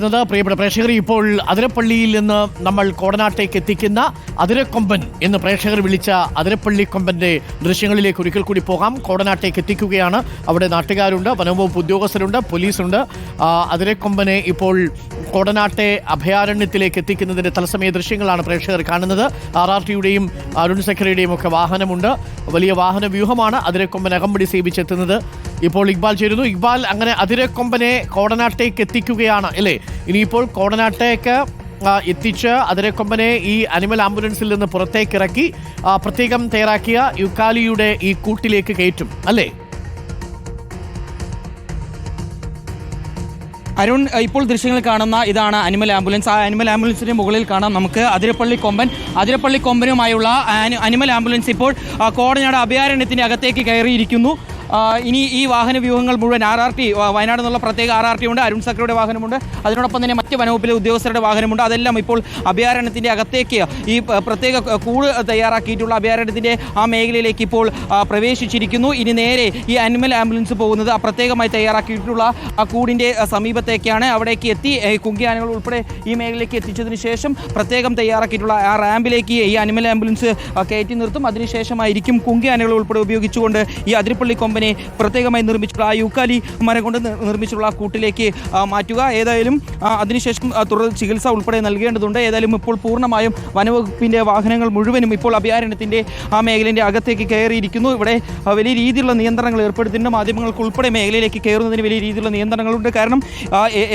എന്നത് പ്രിയപ്പെട്ട പ്രേക്ഷകർ ഇപ്പോൾ അതിരപ്പള്ളിയിൽ നിന്ന് നമ്മൾ കോടനാട്ടേക്ക് എത്തിക്കുന്ന അതിരക്കൊമ്പൻ എന്ന് പ്രേക്ഷകർ വിളിച്ച അതിരപ്പള്ളി കൊമ്പന്റെ ദൃശ്യങ്ങളിലേക്ക് ഒരിക്കൽ കൂടി പോകാം. കോടനാട്ടേക്ക് എത്തിക്കുകയാണ്. അവിടെ നാട്ടുകാരുണ്ട് വനംവകുപ്പ് ഉദ്യോഗസ്ഥരുണ്ട് പോലീസുണ്ട്. അതിരക്കൊമ്പനെ ഇപ്പോൾ കോടനാട്ടെ അഭയാരണ്യത്തിലേക്ക് എത്തിക്കുന്നതിന്റെ തത്സമയ ദൃശ്യങ്ങളാണ് പ്രേക്ഷകർ കാണുന്നത്. ആർ ആർ ടിയുടെയും അരുൺ സെക്രട്ടറിയുടെയും ഒക്കെ വാഹനമുണ്ട്. വലിയ വാഹന വ്യൂഹമാണ് അതിരക്കൊമ്പൻ അകമ്പടി സേവിച്ചെത്തുന്നത്. ഇപ്പോൾ ഇക്ബാൽ ചേരുന്നു. ഇക്ബാൽ അങ്ങനെ അതിരക്കൊമ്പനെ കോടനാട്ടേക്ക് എത്തിക്കുകയാണ് അല്ലേ? ഇനിയിപ്പോൾ കോടനാട്ടേക്ക് എത്തിച്ച് അതിരക്കൊമ്പനെ ഈ അനിമൽ ആംബുലൻസിൽ നിന്ന് പുറത്തേക്ക് ഇറക്കി പ്രത്യേകം തയ്യാറാക്കിയ യുക്കാലിയുടെ ഈ കൂട്ടിലേക്ക് കയറ്റും അല്ലേ? അരുൺ ഇപ്പോൾ ദൃശ്യങ്ങൾ കാണുന്ന ഇതാണ് അനിമൽ ആംബുലൻസ്. ആ അനിമൽ ആംബുലൻസിന്റെ മുകളിൽ കാണാം നമുക്ക് അതിരപ്പള്ളി കൊമ്പൻ. അതിരപ്പള്ളി കൊമ്പനുമായുള്ള അനിമൽ ആംബുലൻസ് ഇപ്പോൾ കോടനാട് അഭയാരണ്യത്തിന്റെ അകത്തേക്ക് കയറിയിരിക്കുന്നു. ഇനി ഈ വാഹന വ്യൂഹങ്ങൾ മുഴുവൻ ആർ ആർ ടി വയനാട് എന്നുള്ള പ്രത്യേക ആർ ആർ ടി ഉണ്ട് അരുൺ സക്രയുടെ വാഹനമുണ്ട്. അതിനോടൊപ്പം തന്നെ മറ്റ് വനവകുപ്പിലെ ഉദ്യോഗസ്ഥരുടെ വാഹനമുണ്ട്. അതെല്ലാം ഇപ്പോൾ അഭയാരണ്യത്തിന്റെ അകത്തേക്ക് ഈ പ്രത്യേക കൂട് തയ്യാറാക്കിയിട്ടുള്ള അഭയാരണ്യത്തിന്റെ ആ മേഖലയിലേക്ക് ഇപ്പോൾ പ്രവേശിച്ചിരിക്കുന്നു. ഇനി നേരെ ഈ അനിമൽ ആംബുലൻസ് പോകുന്നത് പ്രത്യേകമായി തയ്യാറാക്കിയിട്ടുള്ള ആ കൂടിന്റെ സമീപത്തേക്കാണ്. അവിടേക്ക് എത്തി കുങ്കിയാനകൾ ഉൾപ്പെടെ ഈ മേഖലയിലേക്ക് എത്തിച്ചതിന് ശേഷം പ്രത്യേകം തയ്യാറാക്കിയിട്ടുള്ള ആ റാമ്പിലേക്ക് ഈ അനിമൽ ആംബുലൻസ് കയറ്റി നിർത്തും. അതിനുശേഷമായിരിക്കും കുങ്കിയാനകൾ ഉൾപ്പെടെ ഉപയോഗിച്ചുകൊണ്ട് ഈ അതിരപ്പള്ളി കൊമ്പനെ പ്രത്യേകമായി നിർമ്മിച്ചിട്ടുള്ള ആ യൂക്കാലി മരം കൊണ്ട് നിർമ്മിച്ചിട്ടുള്ള കൂട്ടിലേക്ക് മാറ്റുക. ഏതായാലും അതിനുശേഷം തുടർ ചികിത്സ ഉൾപ്പെടെ നൽകേണ്ടതുണ്ട്. ഏതായാലും ഇപ്പോൾ പൂർണമായും വനവകുപ്പിന്റെ വാഹനങ്ങൾ മുഴുവനും ഇപ്പോൾ അഭയാരണ്യത്തിന്റെ ആ മേഖലയിന്റെ അകത്തേക്ക് കയറിയിരിക്കുന്നു. ഇവിടെ വലിയ രീതിയിലുള്ള നിയന്ത്രണങ്ങൾ ഏർപ്പെടുത്തിയിട്ടുണ്ട്. മാധ്യമങ്ങൾക്ക് ഉൾപ്പെടെ മേഖലയിലേക്ക് കയറുന്നതിന് വലിയ രീതിയിലുള്ള നിയന്ത്രണങ്ങളുണ്ട്. കാരണം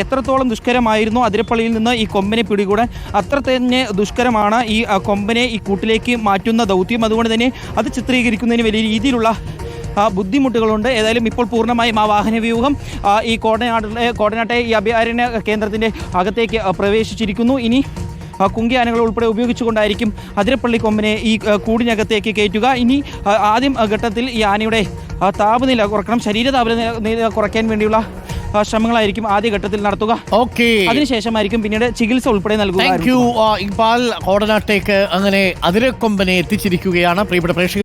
എത്രത്തോളം ദുഷ്കരമായിരുന്നു അതിരപ്പള്ളിയിൽ നിന്ന് ഈ കൊമ്പനെ പിടികൂടാൻ. അത്ര തന്നെ ദുഷ്കരമാണ് ഈ കൊമ്പനെ ഈ കൂട്ടിലേക്ക് മാറ്റുന്ന ദൗത്യം. അതുകൊണ്ട് തന്നെ അത് ചിത്രീകരിക്കുന്നതിന് വലിയ രീതിയിലുള്ള ബുദ്ധിമുട്ടുകളുണ്ട്. ഏതായാലും ഇപ്പോൾ പൂർണമായും ആ വാഹന വ്യൂഹം ഈ കോടനാട്ടിലെ കോടനാട്ടെ ഈ അഭയാരണ്യ കേന്ദ്രത്തിന്റെ അകത്തേക്ക് പ്രവേശിച്ചിരിക്കുന്നു. ഇനി കുങ്കിയാനകൾ കുങ്കി ആനകൾ ഉൾപ്പെടെ ഉപയോഗിച്ചുകൊണ്ടായിരിക്കും അതിരപ്പള്ളി കൊമ്പനെ ഈ കൂടിനകത്തേക്ക് കയറ്റുക. ഇനി ആദ്യം ഘട്ടത്തിൽ ഈ ആനയുടെ താപനില കുറക്കണം. ശരീര താപനില നില കുറയ്ക്കാൻ വേണ്ടിയുള്ള ശ്രമങ്ങളായിരിക്കും ആദ്യ ഘട്ടത്തിൽ നടത്തുക. ഓക്കെ. അതിനുശേഷമായിരിക്കും പിന്നീട് ചികിത്സ ഉൾപ്പെടെ നൽകുക ഇക്ബാൽ കോടനാട്ടേക്ക് അങ്ങനെ അതിരക്കൊമ്പനെ എത്തിച്ചിരിക്കുകയാണ് പ്രിയപ്പെട്ട പ്രേക്ഷകർ.